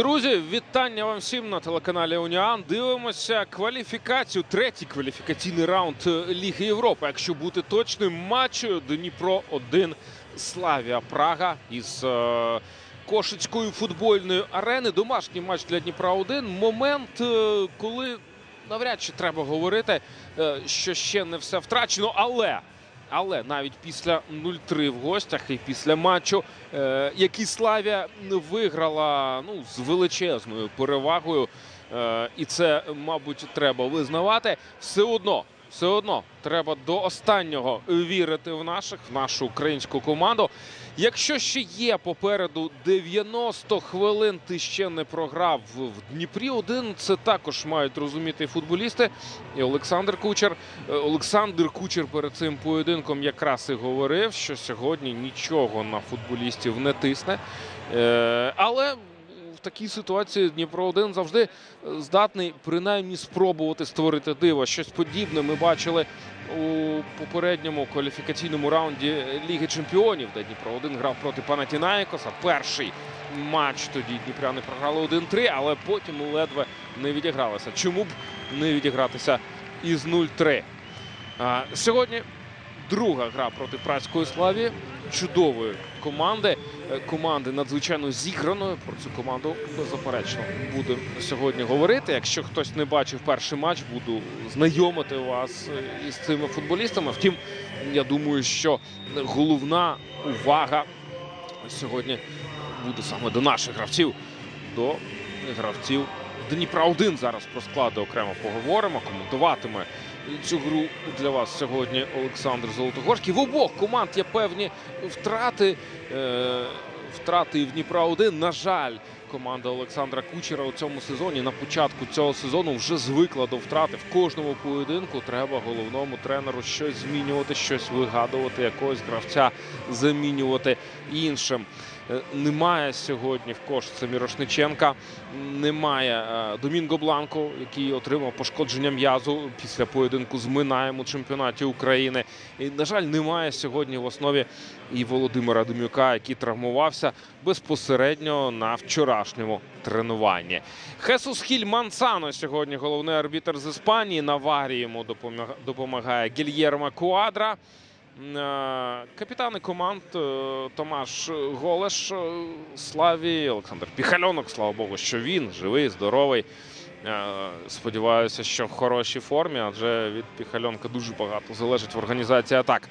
Друзі, вітання вам всім на телеканалі Уніан. Дивимося кваліфікацію, третій кваліфікаційний раунд е, Ліги Європи. Якщо бути точним, матч Дніпро 1 Славія Прага із е, Кошицької футбольної арени. Домашній матч для Дніпра 1 Момент, е, коли навряд чи треба говорити, що ще не все втрачено, але. Але навіть після 0-3 в гостях і після матчу, е, який Славія виграла ну, з величезною перевагою, е, і це, мабуть, треба визнавати. Все одно, все одно треба до останнього вірити в наших, в нашу українську команду. Якщо ще є попереду 90 хвилин, ти ще не програв в Дніпрі. Один це також мають розуміти футболісти. І Олександр Кучер. Е, Олександр Кучер перед цим поєдинком якраз і говорив, що сьогодні нічого на футболістів не тисне. Е, Але такій ситуації Дніпро 1 завжди е, здатний принаймні спробувати створити диво. Щось подібне ми бачили у попередньому кваліфікаційному раунді Ліги Чемпіонів, де Дніпро 1 грав проти Панатінаїкоса. Перший матч тоді Дніпряни програли 1-3, але потім ледве не відігралися. Чому б не відігратися із 0-3? Сьогодні друга гра проти Празької славі. Чудової команди. Е, Команди надзвичайно зіграної. Про цю команду беззаперечно буду сьогодні говорити. Якщо хтось не бачив перший матч, буду знайомити вас е, із цими футболістами. Втім, я думаю, що головна увага сьогодні буде саме до наших гравців, до гравців Дніпра 1 зараз про склади окремо поговоримо. Коментуватиме цю гру для вас сьогодні Олександр Золотогорський. В обох команд є певні втрати. Е, втрати в Дніпра 1 На жаль, команда Олександра Кучера у цьому сезоні на початку цього сезону вже звикла до втрати. В кожному поєдинку треба головному тренеру щось змінювати, щось вигадувати, якогось гравця замінювати іншим. Е, Немає сьогодні в кошці Мірошниченка, немає е, Домінго Бланко, який отримав пошкодження м'язу після поєдинку з Минаєм у чемпіонаті України. І, на жаль, немає сьогодні в основі і Володимира Демюка, який травмувався безпосередньо на вчорашньому тренуванні. Хесус Хіль Мансано сьогодні головний арбітр з Іспанії. На варі йому допомагає Гільєрмо Куадра. Е, Капітани команд е, Томаш Голеш е, Славі, Олександр Піхальонок, слава Богу, що він живий, здоровий. Сподіваюся, що в хорошій формі, адже від Піхальонка дуже багато залежить в організації атак.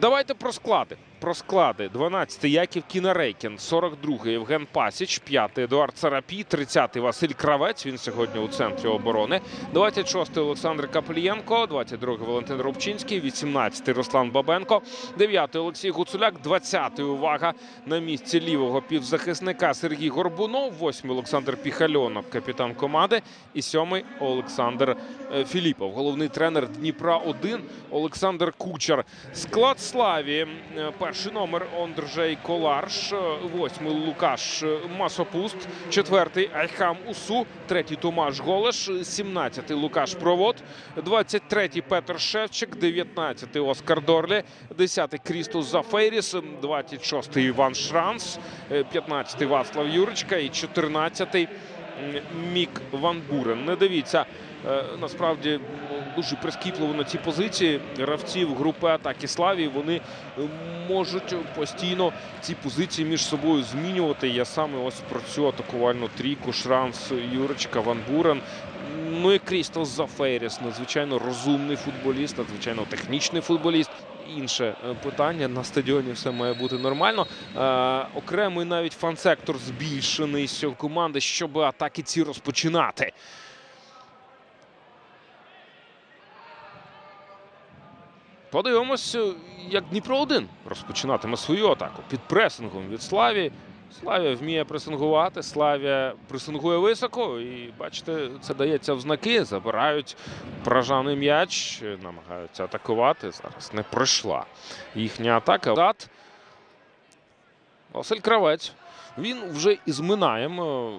Давайте про склади. Про склади. 12-й Яків Кінарейкін, 42-й Євген Пасіч, 5-й Едуард Царапій, 30-й Василь Кравець. Він сьогодні у центрі оборони. 26-й Олександр Каплієнко, 22-й Валентин Рубчинський, 18-й Руслан Бабенко, 9-й Олексій Гуцуляк, 20-й увага на місці лівого півзахисника Сергій Горбунов, 8-й Олександр Піхальонок, капітан команди, і 7-й Олександр е, Філіпов. Головний тренер Дніпра 1 Олександр Кучер. Склад Славі. Перший номер Ондржей Коларш, восьмий Лукаш Масопуст, четвертий Айхам Усу, третій Томаш Голеш, сімнадцятий Лукаш Провод, двадцять третій Петр Шевчик, дев'ятнадцятий Оскар Дорлі, десятий Крістус Зафейріс, двадцять шостий Іван Шранс, п'ятнадцятий Вацлав Юричка і чотирнадцятий Мік Ван Бурен. Не дивіться. Е, Насправді дуже прискіпливо на ці позиції гравців групи атаки Славії. Вони можуть постійно ці позиції між собою змінювати. Я саме ось про цю атакувальну трійку Шранс, Юрочка, Ван Бурен. Ну і Крістос Зафейріс, надзвичайно розумний футболіст, надзвичайно технічний футболіст. Інше е, питання на стадіоні все має бути нормально. Е, окремий навіть фан-сектор збільшений з команди, щоб атаки ці розпочинати. Подивимось, е, як Дніпро 1 розпочинатиме свою атаку під пресингом від Славі. Славія вміє пресингувати, Славія пресингує високо. І бачите, це дається в знаки. Забирають пражаний м'яч, намагаються атакувати. Зараз не пройшла їхня атака. Василь Кравець. Він вже із Минаєм е,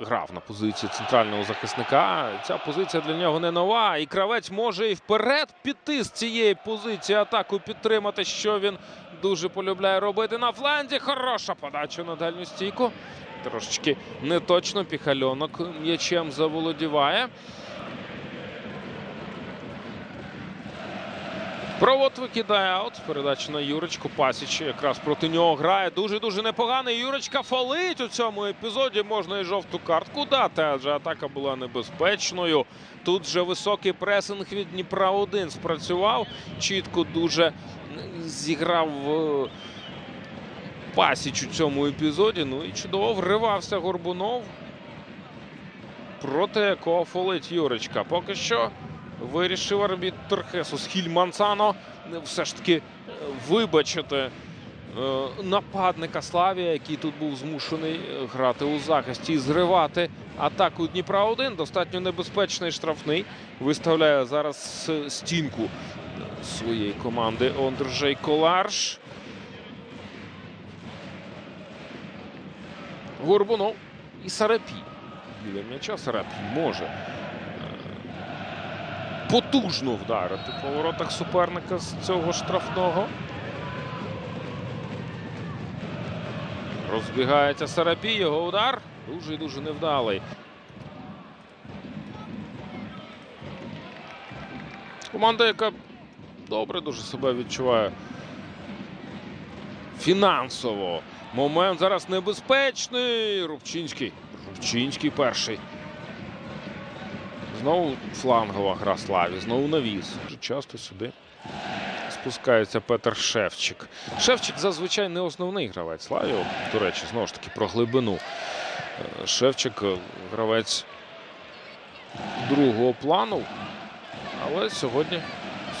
грав на позиції центрального захисника. Ця позиція для нього не нова. І кравець може і вперед піти з цієї позиції атаку підтримати, що він дуже полюбляє робити на фланзі. Хороша подача на дальню стійку. Трошечки неточно піхальонок м'ячем заволодіває. Провод викидає аут. Передача на Юрочку. Пасіч якраз проти нього грає. Дуже-дуже непоганий. Юрочка фолить у цьому епізоді. Можна і жовту картку дати, адже атака була небезпечною. Тут же високий пресинг від Дніпра 1 спрацював. Чітко дуже зіграв е, Пасіч у цьому епізоді. Ну і чудово вривався Горбунов. Проти якого фолить Юрочка. Поки що вирішив арбітр Хесус Хільмансано все ж таки е, вибачити е, нападника Славія, який тут був змушений е, грати у захисті і зривати атаку Дніпра 1 Достатньо небезпечний штрафний. Виставляє зараз стінку своєї команди Ондржей Коларш. Горбунов і Сарапій. Біля м'яча Сарапій може потужно вдарити по воротах суперника з цього штрафного. Розбігається Сарапій, його удар. Дуже і дуже невдалий. Команда, яка добре дуже себе відчуває фінансово. Момент зараз небезпечний. Рубчинський. Рубчинський перший. Знову флангова гра Славі, знову навіс. Часто сюди спускається Петр Шевчик. Шевчик зазвичай не основний гравець Славі. До речі, знову ж таки про глибину. Е, Шевчик е, гравець другого плану. Але сьогодні,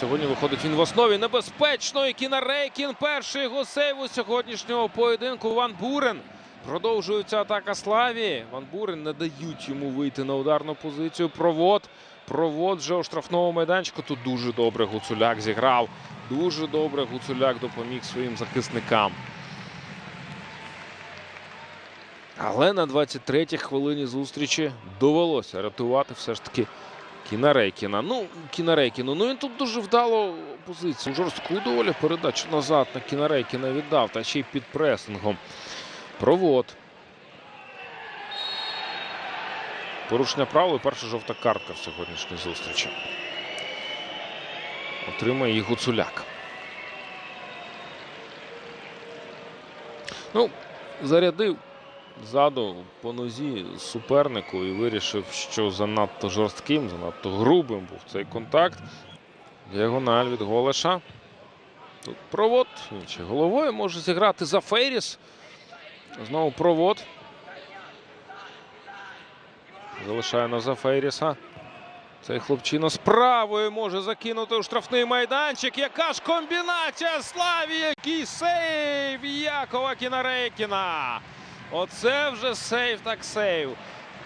сьогодні виходить він в основі небезпечно. І Кінарейкін перший його сейв у сьогоднішнього поєдинку. Ван Бурен. Продовжується атака Славі. Ван Бурен не дають йому вийти на ударну позицію. Провод. Провод вже у штрафному майданчику. Тут дуже добре Гуцуляк зіграв. Дуже добре Гуцуляк допоміг своїм захисникам. Але на 23-й хвилині зустрічі довелося рятувати все ж таки Кінарейкіна. Ну, Кінарейкіну. Ну він тут дуже вдало позицію. Жорстку доволі передачу назад на Кінарейкіна віддав, та ще й під пресингом. Провод. Порушення правил і перша жовта картка в сьогоднішній зустрічі. Отримає її Гуцуляк. Ну, зарядив ззаду по нозі супернику і вирішив, що занадто жорстким, занадто грубим був цей контакт. Діагональ від Голеша. Тут провод. Ще головою може зіграти за Фейріс. Знову провод. Залишає на Зафейріса. Цей хлопчина з правою може закинути у штрафний майданчик. Яка ж комбінація Славі, який сейв Якова Кінарейкіна. Оце вже сейв так сейв.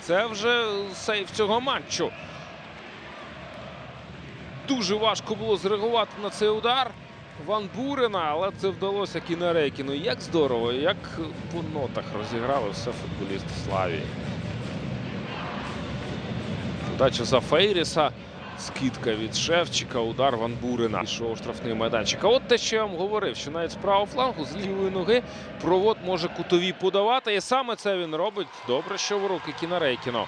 Це вже сейв цього матчу. Дуже важко було зреагувати на цей удар Ван Бурена, але це вдалося Кінарейкіну. Як здорово, як по нотах розіграли все футболісти Славії. Подача за Фейріса. Скидка від Шевчика, удар Ван Бурена. Пішов штрафний майданчик. А от те, що я вам говорив, що навіть з правого флангу, з лівої ноги, провод може кутові подавати. І саме це він робить. Добре, що в руки Кінарейкіно.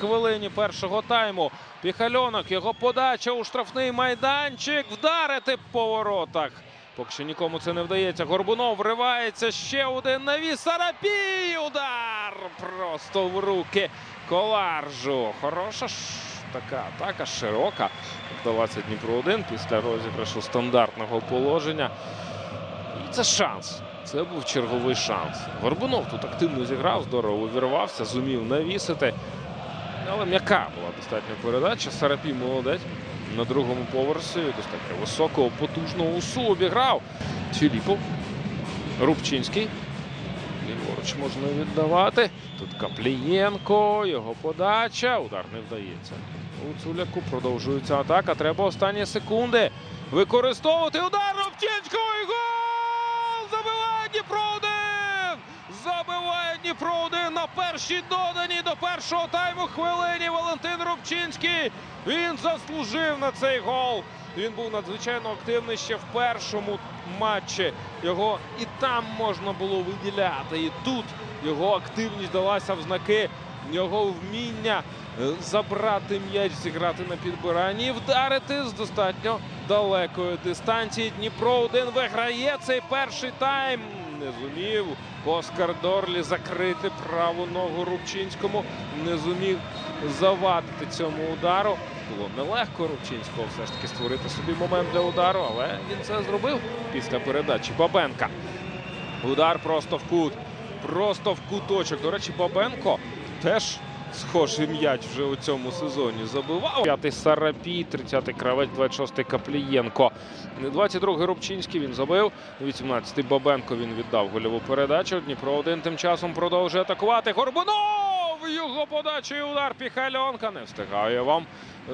Хвилині першого тайму. Піхальонок, його подача у штрафний майданчик. Вдарити по воротах. Поки що нікому це не вдається. Горбунов вривається. Ще один навіс. Сарапій. Удар! Просто в руки Коларжу. Хороша ж така атака, широка. Вдалася Дніпро 1 після розіграшу стандартного положення. І це шанс. Це був черговий шанс. Горбунов тут активно зіграв, здорово увірвався, зумів навісити. Але м'яка була достатньо передача. Сарапій молодець на другому поверсі. Достатньо високого, потужного усу обіграв. Філіпов. Рубчинський. Ліворуч можна віддавати. Тут Каплієнко. Його подача. Удар не вдається. У Цуляку продовжується атака. Треба останні секунди. Використовувати удар Рубчинського і гол! Забиває Дніпро 1! Забиває Дніпро 1 на першій додані до першого тайму хвилині Валентин Рубчинський. Він заслужив на цей гол. Він був надзвичайно активний ще в першому матчі. Його і там можна було виділяти. І тут його активність далася в знаки. Його вміння е, забрати м'яч, зіграти на підбиранні і вдарити з достатньо далекої дистанції. Дніпро 1 виграє цей перший тайм. Не зумів Оскар Дорлі закрити праву ногу Рубчинському. Не зумів завадити цьому удару. Було нелегко Рубчинського все ж таки створити собі момент для удару, але він це зробив після передачі Бабенка. Удар просто в кут. Просто в куточок. До речі, Бабенко теж схожий м'яч вже у цьому сезоні забивав. П'ятий Сарапій, 30-й кравець, 26-й Каплієнко. 22-й Рубчинський він забив. 18-й Бабенко він віддав гольову передачу. Дніпро один тим часом продовжує атакувати. Горбунов! Його подача і удар Піхальонка. Не встигає вам е,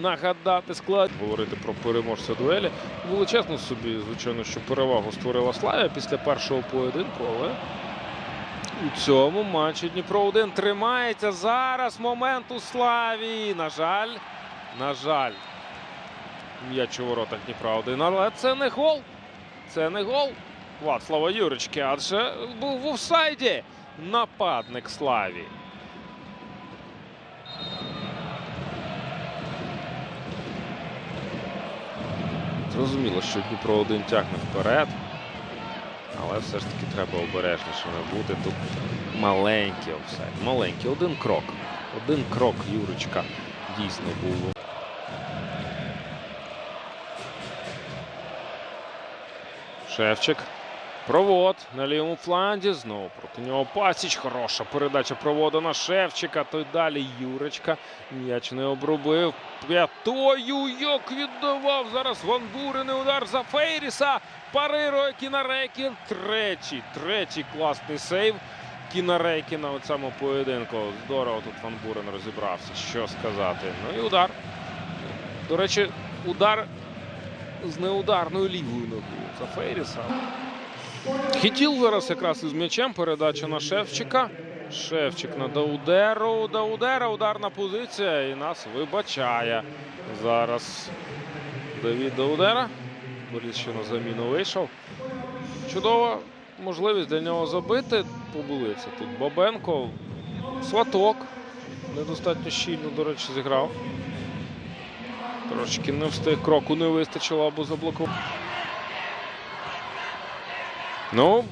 нагадати склад. Говорити про переможця дуелі. Величезно собі, звичайно, що перевагу створила Славія після першого поєдинку, але у цьому матчі Дніпро 1 тримається. Зараз момент у Славії. На жаль, на жаль, м'яч у воротах Дніпра 1. Але це не гол. Це не гол Вацлава Юрички, адже був в офсайді нападник Славії. Зрозуміло, що Дніпро 1 тягне вперед. Але все ж таки треба обережніше не бути. Тут маленький офсайд. Маленький. Один крок. Один крок Юрочка дійсно був. Шевчик. Провод на лівому фланзі. Знову проти нього Пасіч. Хороша передача проводу на Шевчика. Той далі Юрочка. М'яч не обробив. П'ятою як віддавав зараз Ван Бурений удар за Фейріса. Парирує Кінарейкін. Третій, третій класний сейв. Кінарейкіна у цьому поєдинку. Здорово тут Ван Бурен розібрався. Що сказати. Ну і удар. До речі, удар з неударною лівою ногою за Фейріса. Хітіл зараз якраз із м'ячем. Передача на Шевчика. Шевчик на Даудеру. Даудера ударна позиція і нас вибачає. Зараз Давід Даудера. Борис ще на заміну вийшов. Чудова можливість для нього забити. Побулиться тут Бабенко. Сваток. Недостатньо щільно, до речі, зіграв. Трошки не встиг кроку не вистачило або заблокував. Ну,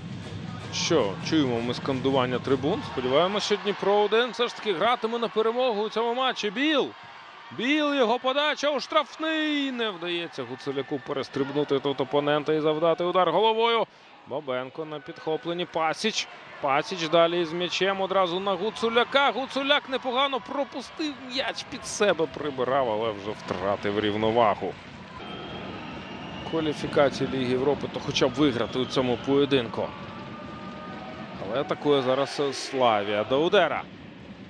що, чуємо ми скандування трибун. Сподіваємося, що Дніпро 1 все ж таки гратиме на перемогу у цьому матчі. Біл. Біл, його подача у штрафний. Не вдається Гуцуляку перестрибнути тут опонента і завдати удар головою. Бабенко на підхопленні. Пасіч. Пасіч далі з м'ячем одразу на Гуцуляка. Гуцуляк непогано пропустив м'яч під себе, прибирав, але вже втратив рівновагу. Кваліфікації Ліги Європи, то хоча б виграти у цьому поєдинку. Але атакує зараз Славія. Даудера.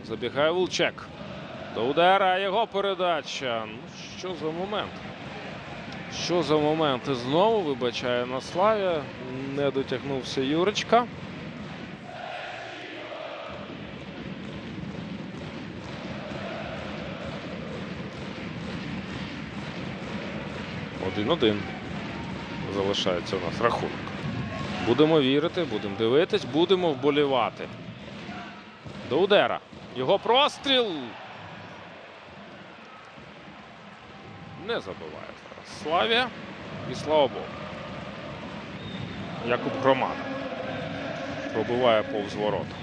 Забігає Вулчек. Даудера, його передача. Ну, що за момент? Що за момент? І знову вибачає на Славія. Не дотягнувся Юрочка. Один-один. Залишається у нас рахунок. Будемо вірити, будемо дивитись, будемо вболівати. Даудера. Його простріл. Не забиває зараз. Славія. І слава Богу. Якуб Громада. Пробиває повз ворота.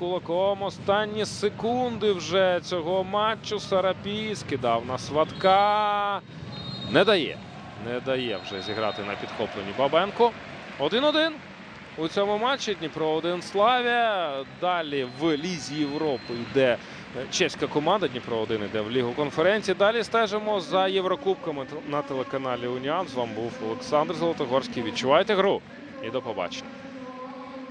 Кулаком останні секунди вже цього матчу Сарапій скидав на сватка. Не дає. Не дає вже зіграти на підхопленні Бабенко. 1-1 у цьому матчі. Дніпро 1 Славія. Далі в Лізі Європи йде чеська команда. Дніпро 1 йде в Лігу конференції. Далі стежимо за Єврокубками на телеканалі Уніан. З вами був Олександр Золотогорський. Відчувайте гру і до побачення.